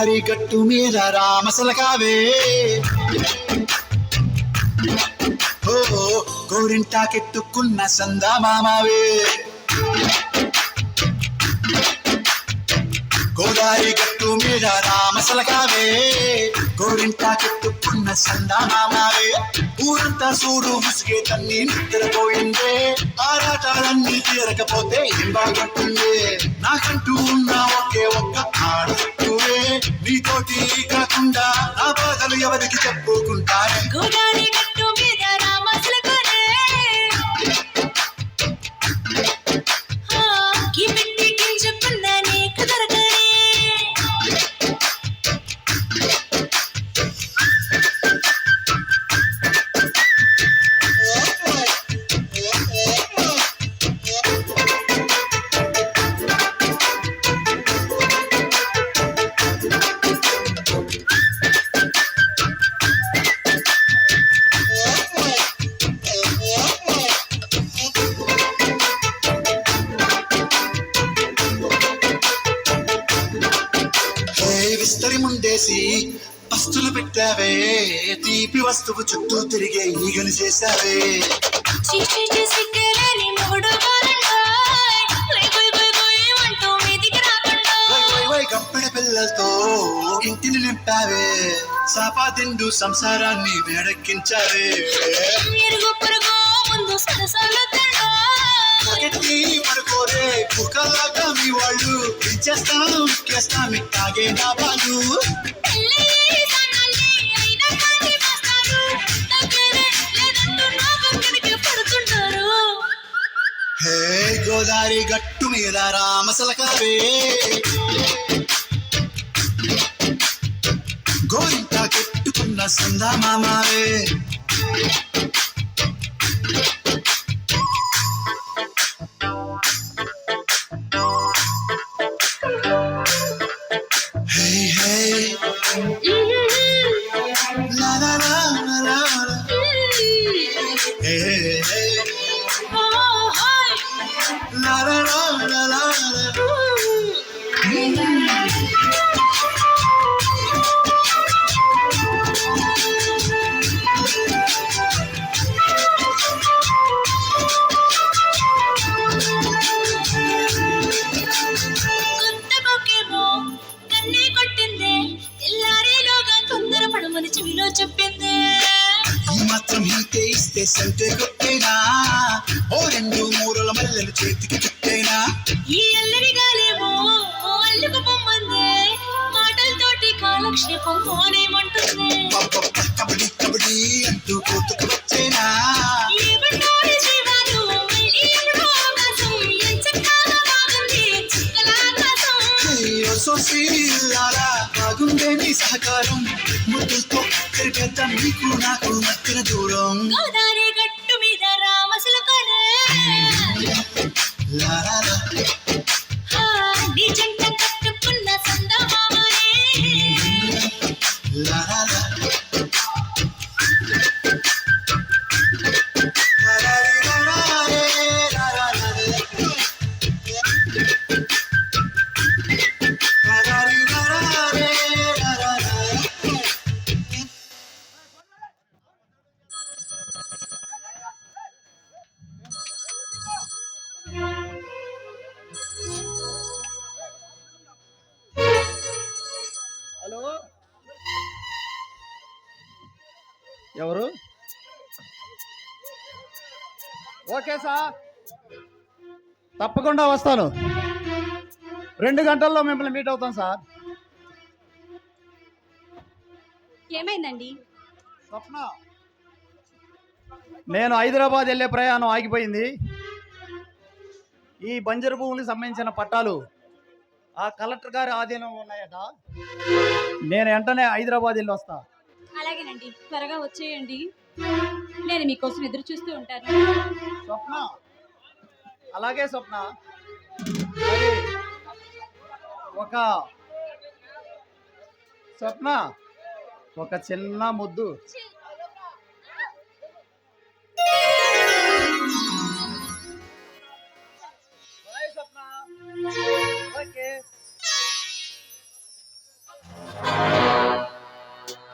గోదారి గట్టు మీద రామసలకావే ఓ గోరింటాకెత్తుకున్న సందా మామావే గోదారి గట్టు మీద రామసలకావే గోరింటాకెత్తుకున్న సందా సందానామావే ఊరంతా చూడు ముసిగే తన్ని నిద్రపోయిందే. ఆరాటాలన్నీ తీరకపోతే ఏం బాగుంటుంది నాకంటూ ఉన్న ఒకే ఒక్క ఆడవే నీతోటి కాకుండా నా బాధలు ఎవరికి చెప్పుకుంటానే గోదారి గట్టు మీద విస్తరి ముందేసి పస్తులు పెట్టావే తీపి వస్తువు చుట్టూ తిరిగే ఈగలు చేశావే. గంపెడ పిల్లలతో ఇంటిని నింపావే సాపాదిండు సంసారాన్ని వేడెక్కించావే ముందు సరసాలు లేదంటూ నా పక్కనకి పడుతుంటారు. హే గోదారి గట్టు మీద రామసలకావే. గోరింట కట్టుకున్న సందా మామావే హే తెల్లారేలోగా తొందర పడమని చెవిలో చెప్పిందే సంతే కొట్టేనా ఓ రెండు మూరల మల్లెలు చేతికి చుట్టేనా? ఈ అల్లరి గాలేమో అల్లుకు పొమ్మందే మాటలతోటి కాలక్షేపం పోనేమంటుంది పబ్బ కబడ్డీ కబడ్డీ అంటూ కోతుకు బాగుందే నీ సహకారం ముద్దుతో తిరిగేద్దాం నీకు నాకు మధ్యన దూరం. గోదావరి గట్టు మీద ఆ, నీ జంట ఎవరు? Okay sir. తప్పకుండా వస్తాను. రెండు గంటల్లో మిమ్మల్ని మీట్ అవుతాను సార్. ఏమైందండి? స్వప్న. నేను హైదరాబాద్ వెళ్ళే ప్రయాణం ఆగిపోయింది. ఈ బంజరు భూములకు సంబంధించిన పట్టాలు ఆ కలెక్టర్ గారి ఆధీనం ఉన్నాయట. నేను వెంటనే హైదరాబాద్ వెళ్ళి వస్తా. అలాగేనండి. త్వరగా వచ్చేయండి. నేను మీకోసం ఎదురు చూస్తూ ఉంటాను. స్వప్న. అలాగే స్వప్న. ఒక స్వప్న. ఒక చిన్న ముద్దు.